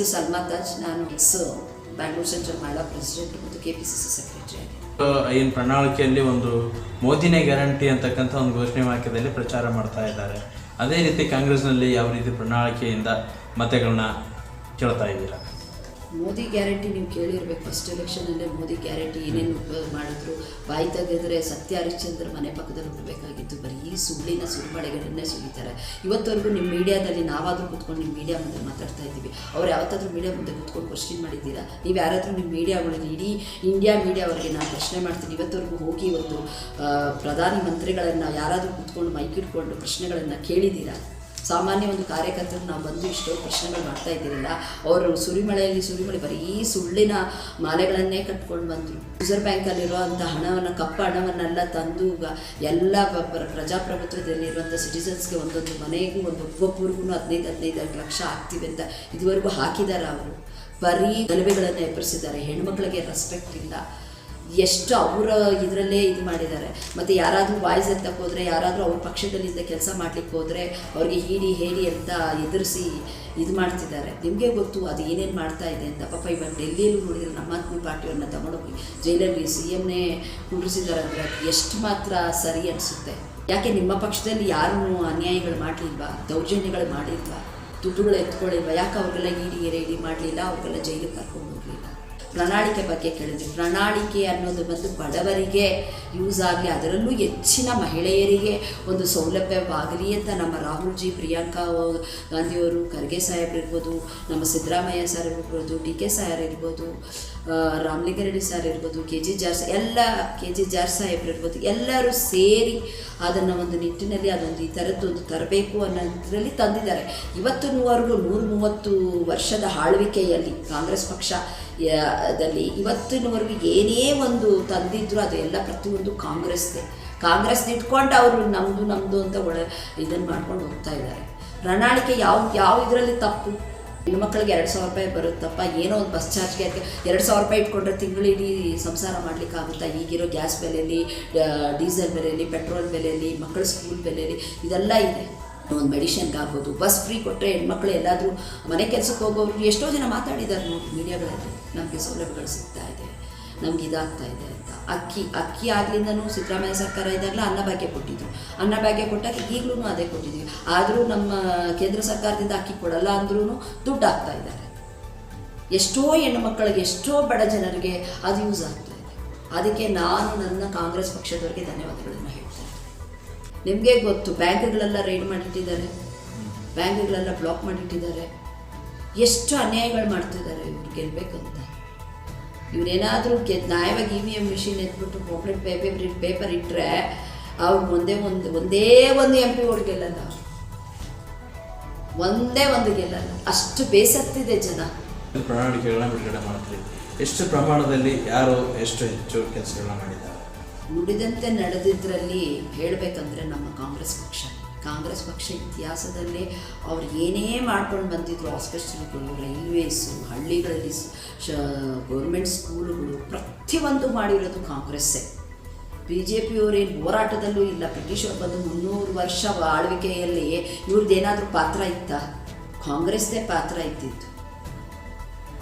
ಬಸವರಾಜ್ ನಾನು ex Bangalore central ಮಾಡ president ಮತ್ತು K P C C secretary ಆಗಿ. ಏನು ಪ್ರಣಾಳಿಕೆಯಲ್ಲಿ ಒಂದು ಮೋದಿನೇ ಗ್ಯಾರಂಟಿ ಅಂತಕ್ಕಂಥ ಒಂದು ಘೋಷಣೆ ವಾಕ್ಯದಲ್ಲಿ ಪ್ರಚಾರ ಮಾಡ್ತಾ ಇದ್ದಾರೆ. ಅದೇ ರೀತಿ ಕಾಂಗ್ರೆಸ್ನಲ್ಲಿ ಯಾವ ರೀತಿ ಪ್ರಣಾಳಿಕೆಯಿಂದ ಮತಗಳನ್ನ ಕೇಳ್ತಾ ಇದ್ದೀರಾ? ಮೋದಿ ಗ್ಯಾರಂಟಿ ನೀವು ಕೇಳಿರ್ಬೇಕು. ಫಸ್ಟ್ ಎಲೆಕ್ಷನಲ್ಲೇ ಮೋದಿ ಗ್ಯಾರಂಟಿ ಏನೇನು ಉಪಯೋಗ ಮಾಡಿದ್ರು. ಬಾಯಿ ತೆಗೆದ್ರೆ ಸತ್ಯ ಹರಿಶ್ಚಂದ್ರ ಮನೆ ಪಕ್ಕದಲ್ಲಿ ಹುಟ್ಟಬೇಕಾಗಿತ್ತು. ಬರೀ ಸುಳ್ಳಿನ ಸುಳ್ಮಳೆಗಳನ್ನೇ ಸುಳಿತಾರೆ ಇವತ್ತವರೆಗೂ ನಿಮ್ಮ ಮೀಡಿಯಾದಲ್ಲಿ ನಾವಾದರೂ ಕೂತ್ಕೊಂಡು ನಿಮ್ಮ ಮೀಡಿಯಾ ಮುಂದೆ ಮಾತಾಡ್ತಾ ಇದ್ದೀವಿ. ಅವ್ರು ಯಾವತ್ತಾದ್ರೂ ಮೀಡಿಯಾ ಮುಂದೆ ಕೂತ್ಕೊಂಡು ಕ್ವಶನ್ ಮಾಡಿದ್ದೀರಾ? ನೀವು ಯಾರಾದರೂ ನಿಮ್ಮ ಮೀಡಿಯಾಗಳಲ್ಲಿ ಇಡೀ ಇಂಡಿಯಾ ಮೀಡಿಯಾವರೆಗೆ ನಾನು ಪ್ರಶ್ನೆ ಮಾಡ್ತೀನಿ. ಇವತ್ತವರೆಗೂ ಹೋಗಿ ಇವತ್ತು ಪ್ರಧಾನಮಂತ್ರಿಗಳನ್ನು ಪ್ರಧಾನಿ ಮಂತ್ರಿಗಳನ್ನು ಯಾರಾದರೂ ಕೂತ್ಕೊಂಡು ಮೈಕ್ ಇಟ್ಕೊಂಡು ಪ್ರಶ್ನೆಗಳನ್ನು ಕೇಳಿದ್ದೀರಾ? ಸಾಮಾನ್ಯ ಒಂದು ಕಾರ್ಯಕರ್ತರು ನಾವು ಬಂದು ಇಷ್ಟೋ ಪ್ರಶ್ನೆಗಳು ಮಾಡ್ತಾ ಇದ್ದೀರಲ್ಲ, ಅವರು ಸುರಿಮಳೆಯಲ್ಲಿ ಸುರಿಮಳೆ, ಬರೀ ಸುಳ್ಳಿನ ಮಾಲೆಗಳನ್ನೇ ಕಟ್ಕೊಂಡು ಬಂದರು. ರಿಸರ್ವ್ ಬ್ಯಾಂಕಲ್ಲಿರುವಂಥ ಹಣವನ್ನು, ಕಪ್ಪ ಹಣವನ್ನೆಲ್ಲ ತಂದು ಎಲ್ಲ ಪ್ರಜಾಪ್ರಭುತ್ವದಲ್ಲಿರುವಂಥ ಸಿಟಿಸನ್ಸ್ಗೆ ಒಂದೊಂದು ಮನೆಗೂ, ಒಂದು ಒಬ್ಬೊಬ್ಬರಿಗೂ ಹದಿನೈದು ಹದಿನೈದು ಲಕ್ಷ ಆಗ್ತಿವೆ ಅಂತ ಇದುವರೆಗೂ ಹಾಕಿದ್ದಾರೆ ಅವರು. ಬರೀ ಗಲಭೆಗಳನ್ನು ಎಬ್ಬರಿಸಿದ್ದಾರೆ ಹೆಣ್ಮಕ್ಳಿಗೆ ರೆಸ್ಪೆಕ್ಟ್ ಇಲ್ಲ. ಎಷ್ಟು ಅವರ ಇದರಲ್ಲೇ ಇದು ಮಾಡಿದ್ದಾರೆ. ಮತ್ತು ಯಾರಾದರೂ ವಾಯ್ಸ್ ಎತ್ತಕ್ಕೆ ಹೋದರೆ, ಯಾರಾದರೂ ಅವ್ರ ಪಕ್ಷದಲ್ಲಿಂದ ಕೆಲಸ ಮಾಡಲಿಕ್ಕೆ ಹೋದರೆ, ಅವ್ರಿಗೆ ಹೀಡಿ ಹೇಳಿ ಅಂತ ಎದುರಿಸಿ ಇದು ಮಾಡ್ತಿದ್ದಾರೆ. ನಿಮಗೆ ಗೊತ್ತು, ಅದು ಏನೇನು ಮಾಡ್ತಾ ಇದೆ ಅಂತ. ಪಾಪ ಇವಾಗ ಡೆಲ್ಲಿಯಲ್ಲೂ ನೋಡಿದರೆ ನಮ್ಮ ಆದ್ಮಿ ಪಾರ್ಟಿಯವ್ರನ್ನ ತಗೊಂಡೋಗಿ ಜೈಲಲ್ಲಿ ಸಿ ಎಮ್ನೇ ಕುಂಡ್ರಿಸಿದ್ದಾರೆ ಅಂದರೆ ಎಷ್ಟು ಮಾತ್ರ ಸರಿ ಅನಿಸುತ್ತೆ. ಯಾಕೆ ನಿಮ್ಮ ಪಕ್ಷದಲ್ಲಿ ಯಾರೂ ಅನ್ಯಾಯಗಳು ಮಾಡಲಿಲ್ವಾ? ದೌರ್ಜನ್ಯಗಳು ಮಾಡಿಲ್ವಾ? ದುಡ್ಡುಗಳು ಎತ್ಕೊಳ್ಳಿಲ್ವಾ? ಯಾಕೆ ಅವ್ರಿಗೆಲ್ಲ ಇಡಿ ರೇಡಿ ಮಾಡಲಿಲ್ಲ? ಅವ್ರಿಗೆಲ್ಲ ಜೈಲಿಗೆ ಕರ್ಕೊಂಡು ಪ್ರಣಾಳಿಕೆ ಬಗ್ಗೆ ಕೇಳಿದ್ವಿ. ಪ್ರಣಾಳಿಕೆ ಅನ್ನೋದು ಬಂದು ಬಡವರಿಗೆ ಯೂಸ್ ಆಗಲಿ ಅದರಲ್ಲೂ ಹೆಚ್ಚಿನ ಮಹಿಳೆಯರಿಗೆ ಒಂದು ಸೌಲಭ್ಯವಾಗಲಿ ಅಂತ ನಮ್ಮ ರಾಹುಲ್ಜಿ, ಪ್ರಿಯಾಂಕಾ ಗಾಂಧಿಯವರು, ಖರ್ಗೆ ಸಾಹೇಬ್ ಇರ್ಬೋದು, ನಮ್ಮ ಸಿದ್ದರಾಮಯ್ಯ ಸರ್ ಇರ್ಬೋದು ಡಿ ಕೆ ಸಾರ್ ಇರ್ಬೋದು ರಾಮಲಿಂಗಾರೆಡ್ಡಿ ಸರ್ ಇರ್ಬೋದು ಕೆ ಜಿ ಜಾರ್ ಎಲ್ಲ ಕೆ ಜಿ ಜಾರ್ ಸಾಹೇಬ್ರು ಇರ್ಬೋದು, ಎಲ್ಲರೂ ಸೇರಿ ಅದನ್ನು ಒಂದು ನಿಟ್ಟಿನಲ್ಲಿ ಅದೊಂದು ಈ ಥರದ್ದು ಒಂದು ತರಬೇಕು ಅನ್ನೋದ್ರಲ್ಲಿ ತಂದಿದ್ದಾರೆ. ಇವತ್ತಿನವರೆಗೂ ನೂರು ಮೂವತ್ತು ವರ್ಷದ ಆಳ್ವಿಕೆಯಲ್ಲಿ ಕಾಂಗ್ರೆಸ್ ಪಕ್ಷ ದಲ್ಲಿ ಇವತ್ತಿನವರೆಗೂ ಏನೇ ಒಂದು ತಂದಿದ್ರು ಅದು ಎಲ್ಲ ಪ್ರತಿಯೊಂದು ಕಾಂಗ್ರೆಸ್ದೇ. ಕಾಂಗ್ರೆಸ್ ಇಟ್ಕೊಂಡು ಅವರು ನಮ್ಮದು ನಮ್ಮದು ಅಂತ ಒಳ್ಳೆ ಇದನ್ನು ಮಾಡ್ಕೊಂಡು ಹೋಗ್ತಾ ಇದ್ದಾರೆ. ಪ್ರಣಾಳಿಕೆ ಯಾವ ಯಾವ ಇದರಲ್ಲಿ ತಪ್ಪು? ಹೆಣ್ಮಕ್ಳಿಗೆ ಎರಡು ಸಾವಿರ ರೂಪಾಯಿ ಬರುತ್ತಪ್ಪ, ಏನೋ ಒಂದು ಬಸ್ ಚಾರ್ಜ್ಗೆ ಅದಕ್ಕೆ ಎರಡು ಸಾವಿರ ರೂಪಾಯಿ ಇಟ್ಕೊಂಡ್ರೆ ತಿಂಗಳಿಡೀ ಸಂಸಾರ ಮಾಡಲಿಕ್ಕಾಗುತ್ತಾ? ಈಗಿರೋ ಗ್ಯಾಸ್ ಬೆಲೆಯಲ್ಲಿ ಡೀಸೆಲ್ ಬೆಲೆಯಲ್ಲಿ, ಪೆಟ್ರೋಲ್ ಬೆಲೆಯಲ್ಲಿ, ಮಕ್ಕಳ ಸ್ಕೂಲ್ ಬೆಲೆಯಲ್ಲಿ ಇದೆಲ್ಲ ಇದೆ. ಒಂದು ಮೆಡಿಷನ್ಗೆ ಆಗ್ಬೋದು ಬಸ್ ಫ್ರೀ ಕೊಟ್ಟರೆ ಹೆಣ್ಮಕ್ಳು ಎಲ್ಲಾದರೂ ಮನೆ ಕೆಲಸಕ್ಕೆ ಹೋಗೋರು ಎಷ್ಟೋ ಜನ ಮಾತಾಡಿದ್ದಾರೆ ನೋಡಿ, ಮೀಡಿಯಾಗಳಲ್ಲಿ. ನಮಗೆ ಸೌಲಭ್ಯಗಳು ಸಿಗ್ತಾ ಇದೆ. ನಮ್ಗೆ ಇದಾಗ್ತಾ ಇದೆ ಅಂತ. ಅಕ್ಕಿ ಅಕ್ಕಿ ಆಗ್ಲಿಂದನೂ ಸಿದ್ದರಾಮಯ್ಯ ಸರ್ಕಾರ ಇದ್ದಾಗಲೇ ಅನ್ನಭಾಗ್ಯ ಕೊಟ್ಟಿದ್ರು. ಅನ್ನಭಾಗ್ಯ ಕೊಟ್ಟಾಗ ಈಗಲೂ ಅದೇ ಕೊಟ್ಟಿದ್ದೀವಿ. ಆದರೂ ನಮ್ಮ ಕೇಂದ್ರ ಸರ್ಕಾರದಿಂದ ಅಕ್ಕಿ ಕೊಡಲ್ಲ ಅಂದ್ರೂ ದುಡ್ಡು ಆಗ್ತಾ ಇದ್ದಾರೆ. ಎಷ್ಟೋ ಹೆಣ್ಣು ಮಕ್ಕಳಿಗೆ, ಎಷ್ಟೋ ಬಡ ಜನರಿಗೆ ಅದು ಯೂಸ್ ಆಗ್ತಾ ಇದೆ. ಅದಕ್ಕೆ ನಾನು ನನ್ನ ಕಾಂಗ್ರೆಸ್ ಪಕ್ಷದವರಿಗೆ ಧನ್ಯವಾದಗಳನ್ನು ಹೇಳ್ತೇನೆ. ನಿಮಗೆ ಗೊತ್ತು ಬ್ಯಾಂಕ್ಗಳೆಲ್ಲ ರೈಡ್ ಮಾಡಿಟ್ಟಿದ್ದಾರೆ ಬ್ಯಾಂಕ್ಗಳೆಲ್ಲ ಬ್ಲಾಕ್ ಮಾಡಿಟ್ಟಿದ್ದಾರೆ. ಎಷ್ಟು ಅನ್ಯಾಯಗಳು ಮಾಡ್ತಿದ್ದಾರೆ ಇವ್ರು ಗೆಲ್ಬೇಕಂತ. ಇವರೇನಾದರೂ ಗೆ, ನ್ಯಾಯವಾಗಿ ಇ ವಿ ಎಂ ಮಿಷಿನ್ ಎತ್ಬಿಟ್ಟು ಪಾಪ್ಲೆಟ್ ಪೇಪರ್ ಪೇಪರ್ ಇಟ್ಟರೆ ಅವ್ರು ಒಂದೇ ಒಂದು ಒಂದೇ ಒಂದು ಎಂ ಪಿ ಓಡ್ ಗೆಲ್ಲಲ್ಲ ಒಂದೇ ಒಂದು ಗೆಲ್ಲಲ್ಲ. ಅಷ್ಟು ಬೇಸತ್ತಿದೆ ಜನ. ಪ್ರಣಾಳಿಕೆಗಳನ್ನ ಬಿಡುಗಡೆ ಮಾಡ್ತೀವಿ ಎಷ್ಟು ಪ್ರಮಾಣದಲ್ಲಿ ಯಾರು ಎಷ್ಟು ಹೆಚ್ಚು ಕೆಲಸಗಳನ್ನ ಮಾಡಿದ್ದಾರೆ? ನುಡಿದಂತೆ ನಡೆದಿದ್ದರಲ್ಲಿ ಹೇಳಬೇಕಂದ್ರೆ ನಮ್ಮ ಕಾಂಗ್ರೆಸ್ ಪಕ್ಷ. ಕಾಂಗ್ರೆಸ್ ಪಕ್ಷ ಇತಿಹಾಸದಲ್ಲೇ ಅವ್ರು ಏನೇ ಮಾಡ್ಕೊಂಡು ಬಂದಿದ್ರು ಹಾಸ್ಪಿಟಲ್ಗಳು ರೈಲ್ವೇಸು ಹಳ್ಳಿಗಳಲ್ಲಿ ಶ ಗೌರ್ಮೆಂಟ್ ಸ್ಕೂಲುಗಳು ಪ್ರತಿಯೊಂದು ಮಾಡಿರೋದು ಕಾಂಗ್ರೆಸ್ಸೇ. ಬಿ ಜೆ ಪಿಯವರೇನು ಹೋರಾಟದಲ್ಲೂ ಇಲ್ಲ. ಬ್ರಿಟಿಷರು ಬಂದು ಮುನ್ನೂರು ವರ್ಷ ಆಳ್ವಿಕೆಯಲ್ಲಿ ಇವ್ರದ್ದೇನಾದರೂ ಪಾತ್ರ ಇತ್ತಾ? ಕಾಂಗ್ರೆಸ್ದೇ ಪಾತ್ರ ಇದ್ದಿತ್ತು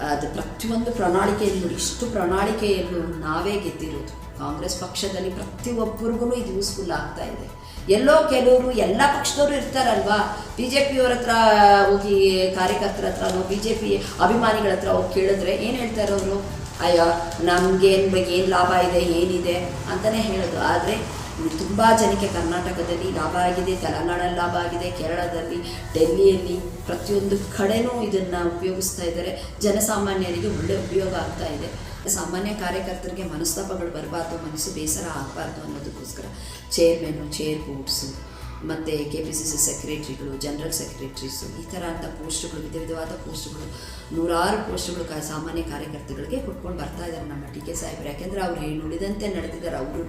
ಅದು ಪ್ರತಿಯೊಂದು ಪ್ರಣಾಳಿಕೆಯಲ್ಲೂ, ಇಷ್ಟು ಪ್ರಣಾಳಿಕೆಯಲ್ಲೂ ನಾವೇ ಗೆದ್ದಿರೋದು. ಕಾಂಗ್ರೆಸ್ ಪಕ್ಷದಲ್ಲಿ ಪ್ರತಿಯೊಬ್ಬರಿಗೂ ಇದು ಯೂಸ್ಫುಲ್ ಆಗ್ತಾ ಇದೆ. ಎಲ್ಲೋ ಕೆಲವರು, ಎಲ್ಲ ಪಕ್ಷದವರು ಇರ್ತಾರಲ್ವಾ? ಬಿ ಜೆ ಪಿಯವ್ರ ಹತ್ರ ಹೋಗಿ, ಕಾರ್ಯಕರ್ತರ ಹತ್ರನೋ ಬಿ ಜೆ ಪಿ ಅಭಿಮಾನಿಗಳ ಹತ್ರ ಹೋಗಿ ಕೇಳಿದ್ರೆ ಏನು ಹೇಳ್ತಾರೆ ಅವರು ಅಯ್ಯೋ ನಮಗೇನು ಬಗ್ಗೆ ಏನು ಲಾಭ ಇದೆ, ಏನಿದೆ ಅಂತಲೇ ಹೇಳೋದು. ಆದರೆ ತುಂಬ ಜನಕ್ಕೆ ಕರ್ನಾಟಕದಲ್ಲಿ ಲಾಭ ಆಗಿದೆ, ತೆಲಂಗಾಣದಲ್ಲಿ ಲಾಭ ಆಗಿದೆ, ಕೇರಳದಲ್ಲಿ, ಡೆಲ್ಲಿಯಲ್ಲಿ ಪ್ರತಿಯೊಂದು ಕಡೆನೂ ಇದನ್ನು ಉಪಯೋಗಿಸ್ತಾ ಇದ್ದಾರೆ. ಜನಸಾಮಾನ್ಯರಿಗೆ ಒಳ್ಳೆ ಉಪಯೋಗ ಆಗ್ತಾ ಇದೆ. ಸಾಮಾನ್ಯ ಕಾರ್ಯಕರ್ತರಿಗೆ ಮನಸ್ತಾಪಗಳು ಬರಬಾರ್ದು ಮನಸ್ಸು ಬೇಸರ ಆಗಬಾರ್ದು ಅನ್ನೋದಕ್ಕೋಸ್ಕರ ಚೇರ್ಮನ್ನು ಚೇರ್ ಬೋರ್ಡ್ಸು ಮತ್ತು ಕೆ ಪಿ ಸಿ ಸಿ ಸೆಕ್ರೆಟ್ರಿಗಳು ಜನರಲ್ ಸೆಕ್ರೆಟ್ರೀಸು ಈ ಥರ ಅಂತ ಪೋಸ್ಟ್ಗಳು ವಿಧ ವಿಧವಾದ ಪೋಸ್ಟ್ಗಳು, ನೂರಾರು ಪೋಸ್ಟ್ಗಳು ಕ, ಸಾಮಾನ್ಯ ಕಾರ್ಯಕರ್ತಗಳಿಗೆ ಕೊಟ್ಕೊಂಡು ಬರ್ತಾ ಇದ್ದಾರೆ ನಮ್ಮ ಟಿ ಕೆ ಸಾಹೇಬ್ರು. ಯಾಕೆಂದರೆ ಅವ್ರು ಏನು ಉಳಿದಂತೆ ನಡೆದಿದ್ದಾರೆ. ಅವರು,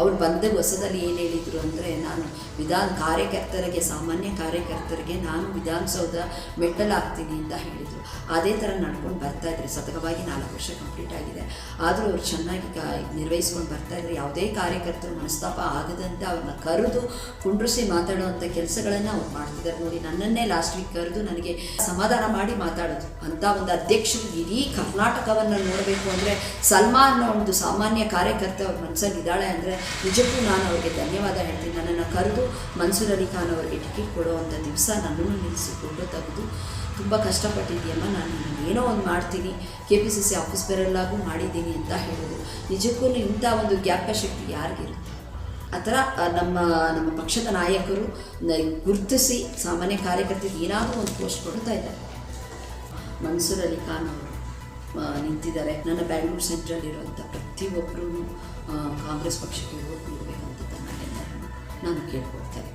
ಅವ್ರು ಬಂದ ಹೊಸದಲ್ಲಿ ಏನು ಹೇಳಿದರು ಅಂದರೆ ನಾನು ವಿಧಾನ ಕಾರ್ಯಕರ್ತರಿಗೆ, ಸಾಮಾನ್ಯ ಕಾರ್ಯಕರ್ತರಿಗೆ ನಾನು ವಿಧಾನಸೌಧ ಮೆಟ್ಟಲ್ ಆಗ್ತೀನಿ ಅಂತ ಹೇಳಿದರು. ಅದೇ ಥರ ನಡ್ಕೊಂಡು ಬರ್ತಾ ಇದ್ದಾರೆ. ಸತತವಾಗಿ ನಾಲ್ಕು ವರ್ಷ ಕಂಪ್ಲೀಟ್ ಆಗಿದೆ. ಆದರೂ ಅವ್ರು ಚೆನ್ನಾಗಿ ಕಾ, ನಿರ್ವಹಿಸ್ಕೊಂಡು ಬರ್ತಾ ಇದ್ದಾರೆ. ಯಾವುದೇ ಕಾರ್ಯಕರ್ತರು ಮನಸ್ತಾಪ ಆಗದಂತೆ ಅವ್ರನ್ನ ಕರೆದು ಕುಂಡ್ರಿಸಿ ಮಾತಾಡುವಂಥ ಕೆಲಸಗಳನ್ನು ಅವ್ರು ಮಾಡ್ತಿದ್ದಾರೆ ನೋಡಿ. ನನ್ನನ್ನೇ ಲಾಸ್ಟ್ ವೀಕ್ ಕರೆದು ನನಗೆ ಸಮಾಧಾನ ಮಾಡಿ ಮಾತಾಡೋದು. ಅಂಥ ಒಂದು ಅಧ್ಯಕ್ಷರು ಇಡೀ ಕರ್ನಾಟಕವನ್ನು ನೋಡಬೇಕು ಅಂದರೆ ಅನ್ನೋ ಒಂದು ಸಾಮಾನ್ಯ ಕಾರ್ಯಕರ್ತ ಅವ್ರ ಮನಸ್ಸಲ್ಲಿ ಇದ್ದಾಳೆ ಅಂದರೆ ನಿಜಕ್ಕೂ ನಾನು ಅವರಿಗೆ ಧನ್ಯವಾದ ಹೇಳ್ತೀನಿ. ನನ್ನನ್ನು ಕರೆದು ಮನ್ಸೂರ್ ಅಲಿ ಖಾನ್ ಅವರಿಗೆ ಟಿಕೆಟ್ ಕೊಡುವಂಥ ದಿವಸ ನನ್ನನ್ನು ನಿಲ್ಲಿಸಿಕೊಂಡು ತೆಗೆದು ತುಂಬ ಕಷ್ಟಪಟ್ಟಿದ್ದೀಯಮ್ಮ. ನಾನು ಏನೋ ಒಂದು ಮಾಡ್ತೀನಿ. K P C C office ಬೇರೆಲ್ಲಾಗೂ ಮಾಡಿದ್ದೀನಿ ಅಂತ ಹೇಳೋದು ನಿಜಕ್ಕೂ ಇಂಥ ಒಂದು ಜ್ಞಾಪಶಕ್ತಿ ಯಾರಿಗಿರುತ್ತೆ? ಆ ಥರ ನಮ್ಮ ನಮ್ಮ ಪಕ್ಷದ ನಾಯಕರು ಗುರುತಿಸಿ ಸಾಮಾನ್ಯ ಕಾರ್ಯಕರ್ತರಿಗೆ ಏನಾದರೂ ಒಂದು ಪೋಸ್ಟ್ ಕೊಡ್ತಾ ಇದ್ದಾರೆ. ಮನ್ಸೂರ್ ಅಲಿ ಖಾನ್ ಅವರು ನಿಂತಿದ್ದಾರೆ. ನನ್ನ ಬ್ಯಾಂಗ್ಳೂರು ಸೆಂಟ್ರಲ್ ಇರುವಂಥ ಪ್ರತಿಯೊಬ್ಬರೂ ಕಾಂಗ್ರೆಸ್ ಪಕ್ಷಕ್ಕೆ ಹೋಗಿ ನೀಡಬೇಕಂತ ನಾನು ಕೇಳ್ಕೊಳ್ತೇನೆ